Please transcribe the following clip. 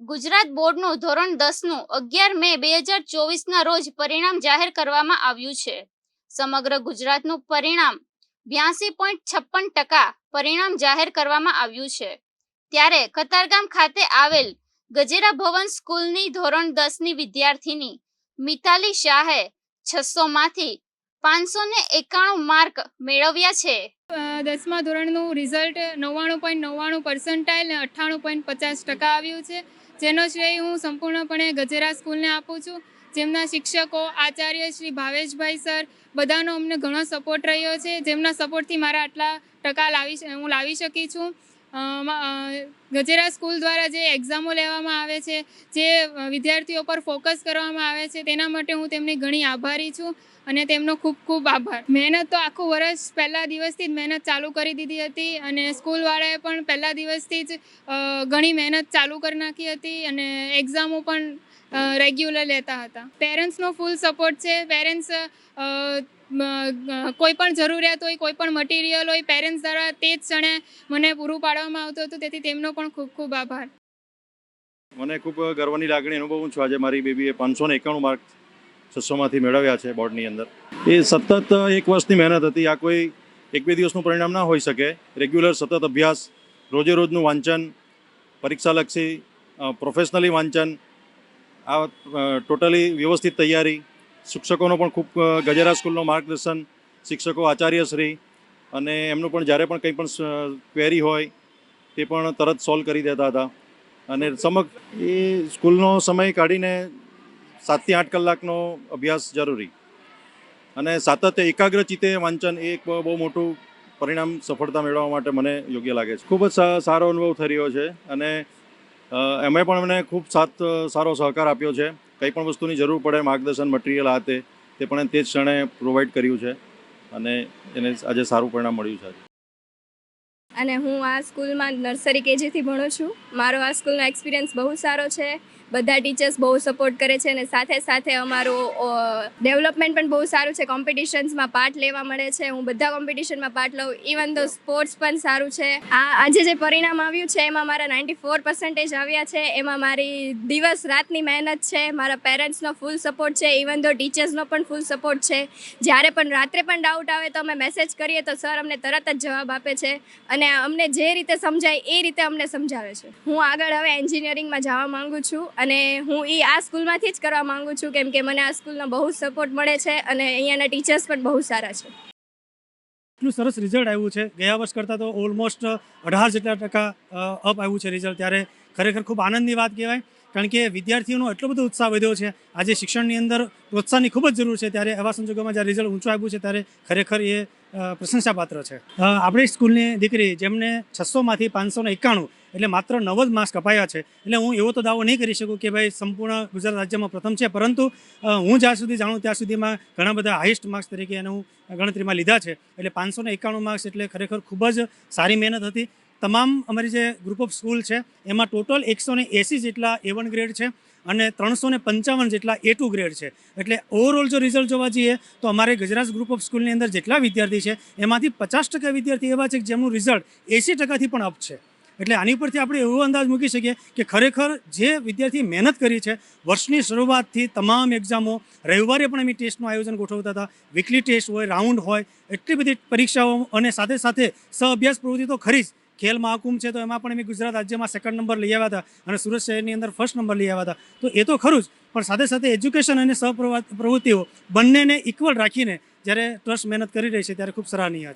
ગુજરાત બોર્ડનું ધોરણ દસનું, અગિયાર મે બે હજાર ચોવીસના રોજ પરિણામ જાહેર કરવામાં આવ્યું છે. સમગ્ર ગુજરાતનું પરિણામ બ્યાસી પોઈન્ટ છપ્પન ટકા પરિણામ જાહેર કરવામાં આવ્યું છે. ત્યારે કતારગામ ખાતે આવેલ ગજેરા ભવન સ્કૂલની ધોરણ દસની વિદ્યાર્થીની મિતાલી શાહે છસોમાંથી પાંચસો ને એકાણું માર્ક મેળવ્યા છે. દસમા ધોરણનું રિઝલ્ટ નવ્વાણું પોઈન્ટ નવ્વાણું પર્સન્ટાઇલ અઠ્ઠાણું પોઈન્ટ પચાસ ટકા આવ્યું છે. જેનો શ્રેય હું સંપૂર્ણપણે ગજેરા સ્કૂલને આપું છું. જેમના શિક્ષકો આચાર્ય શ્રી ભાવેશભાઈ સર બધાનો અમને ઘણો સપોર્ટ રહ્યો છે. જેમના સપોર્ટથી મારા આટલા ટકા લાવી હું લાવી શકી છું. ગજેરા સ્કૂલ દ્વારા જે એક્ઝામો લેવામાં આવે છે, જે વિદ્યાર્થીઓ પર ફોકસ કરવામાં આવે છે, તેના માટે હું તેમની ઘણી આભારી છું અને તેમનો ખૂબ ખૂબ આભાર. મહેનત તો આખું વર્ષ પહેલા દિવસથી જ મહેનત ચાલુ કરી દીધી હતી અને સ્કૂલવાળાએ પણ પહેલા દિવસથી જ ઘણી મહેનત ચાલુ કરી નાખી હતી અને એક્ઝામો પણ રેગ્યુલર લેતા હતા. પેરેન્ટ્સનો ફૂલ સપોર્ટ છે. પેરેન્ટ્સ કોઈ પણ જરૂરિયાત હોય, કોઈ પણ મટીરિયલ હોય પેરેન્ટ્સ દ્વારા તે જ ક્ષણે મને પૂરું પાડવામાં આવતું હતું. તેથી તેમનો પણ ખૂબ ખૂબ આભાર. મને ખૂબ ગર્વની લાગણી અનુભવું છું. આજે મારી બેબીએ પાંચસો ને એકાણું માર્ક છસોમાંથી મેળવ્યા છે બોર્ડની અંદર. એ સતત એક વર્ષની મહેનત હતી. આ કોઈ એક બે દિવસનું પરિણામ ના હોઈ શકે. રેગ્યુલર સતત અભ્યાસ, રોજે રોજનું વાંચન, પરીક્ષાલક્ષી પ્રોફેશનલી વાંચન આ ટોટલી વ્યવસ્થિત તૈયારી. શિક્ષકોનો પણ ખૂબ ગજેરા સ્કૂલનો માર્ગદર્શન, શિક્ષકો આચાર્યશ્રી અને એમનું પણ જ્યારે પણ કંઈ પણ ક્વેરી હોય, તે પણ તરત સોલ્વ કરી દેતા હતા. અને સમગ્ર, એ સ્કૂલનો સમય કાઢીને સાતથી આઠ કલાકનો અભ્યાસ જરૂરી. અને સાતત્ય એકાગ્ર ચિત્તે વાંચન એ એક બહુ મોટું પરિણામ સફળતા મેળવવા માટે મને યોગ્ય લાગે છે. ખૂબ જ સારો અનુભવ થઈ રહ્યો છે અને એમણે પણ મને ખૂબ સાથ સારો સહકાર આપ્યો છે. કંઈ પણ વસ્તુની જરૂર પડે, માર્ગદર્શન મટીરિયલ આ તે પણ તે જ ક્ષણે પ્રોવાઈડ કર્યું છે અને એને આજે સારું પરિણામ મળ્યું છે અને હું આ સ્કૂલમાં નર્સરી કેજીથી ભણું છું. મારો આ સ્કૂલનો એક્સપિરિયન્સ બહુ સારો છે. બધા ટીચર્સ બહુ સપોર્ટ કરે છે અને સાથે સાથે અમારું ડેવલપમેન્ટ પણ બહુ સારું છે. કોમ્પિટિશન્સમાં પાર્ટ લેવા મળે છે. હું બધા કોમ્પિટિશનમાં પાર્ટ લઉં. ઇવન તો સ્પોર્ટ્સ પણ સારું છે. આ, આજે જે પરિણામ આવ્યું છે, એમાં મારા નાઇન્ટી ફોર પર્સન્ટેજ આવ્યા છે. એમાં મારી દિવસ રાતની મહેનત છે. મારા પેરેન્ટ્સનો ફૂલ સપોર્ટ છે. ઇવન તો ટીચર્સનો પણ ફૂલ સપોર્ટ છે. જ્યારે પણ રાત્રે પણ ડાઉટ આવે તો અમે મેસેજ કરીએ તો સર અમને તરત જ જવાબ આપે છે. અને અમને જે રીતે સમજાય એ રીતે અમને સમજાવે છે. હું આગળ હવે એન્જિનિયરિંગમાં જવા માગું છું. અને હું એ આ સ્કૂલમાંથી જ કરવા માંગુ છું કેમ કે મને આ સ્કૂલનો બહુ સપોર્ટ મળે છે અને અહીંયાના ટીચર્સ પણ બહુ સારા છે. એટલું સરસ રિઝલ્ટ આવ્યું છે. ગયા વર્ષ કરતાં તો ઓલમોસ્ટ અઢાર જેટલા ટકા અપ આવ્યું છે રિઝલ્ટ ત્યારે ખરેખર ખૂબ આનંદની વાત કહેવાય. કારણ કે વિદ્યાર્થીઓનો એટલો બધો ઉત્સાહ વધ્યો છે. આજે શિક્ષણની અંદર પ્રોત્સાહનની ખૂબ જ જરૂર છે. ત્યારે એવા સંજોગોમાં જ્યારે રિઝલ્ટ ઊંચું આવ્યું છે, ત્યારે ખરેખર એ પ્રશંસાપાત્ર છે. આપણી સ્કૂલની દીકરી જેમને છસોમાંથી પાંચસો ને એકાણું એટલે માત્ર નવ જ માર્ક્સ કપાયા છે, એટલે હું એવો તો દાવો નહીં કરી શકું કે ભાઈ સંપૂર્ણ ગુજરાત રાજ્યમાં પ્રથમ છે, પરંતુ હું જ્યાં સુધી જાણું ત્યાં સુધીમાં ઘણા બધા હાઈએસ્ટ માર્ક્સ તરીકે એને હું ગણતરીમાં લીધા છે, એટલે પાંચસો ને એકાણું માર્ક્સ એટલે ખરેખર ખૂબ જ સારી મહેનત હતી. તમામ અમારી જે ગ્રુપ ઓફ સ્કૂલ છે, એમાં ટોટલ એકસો ને એંસી જેટલા એ વન ગ્રેડ છે અને ત્રણસો ને પંચાવન જેટલા એ ટુ ગ્રેડ છે. એટલે ઓવરઓલ જો રિઝલ્ટ જોવા જઈએ, તો અમારે ગુજરાત ગ્રુપ ઓફ સ્કૂલની અંદર જેટલા વિદ્યાર્થી છે, એમાંથી પચાસ ટકા વિદ્યાર્થી એવા છે કે જેમનું રિઝલ્ટ એંસી ટકાથી પણ અપ છે. એટલે આની પરથી આપણે એવો અંદાજ મૂકી શકીએ કે ખરેખર જે વિદ્યાર્થી મહેનત કરી છે, વર્ષની શરૂઆતથી તમામ એક્ઝામો રવિવારે પણ અમે ટેસ્ટનું આયોજન ગોઠવતા હતા વીકલી ટેસ્ટ હોય રાઉન્ડ હોય, એટલી બધી પરીક્ષાઓ અને સાથે સાથે સહ અભ્યાસ પ્રવૃત્તિ તો ખરી જ. ખેલ મહાકુંભ છે તો એમાં પણ અમે ગુજરાત રાજ્યમાં સેકન્ડ નંબર લઈ આવ્યા હતા અને સુરત શહેરની અંદર ફર્સ્ટ નંબર લઈ આવ્યા હતા. તો એ તો ખરું જ, પણ સાથે સાથે એજ્યુકેશન અને સહ પ્રવૃત્તિઓ બંનેને ઇક્વલ રાખીને જ્યારે ટ્રસ્ટ મહેનત કરી રહી છે ત્યારે ખૂબ સરાહનીય છે.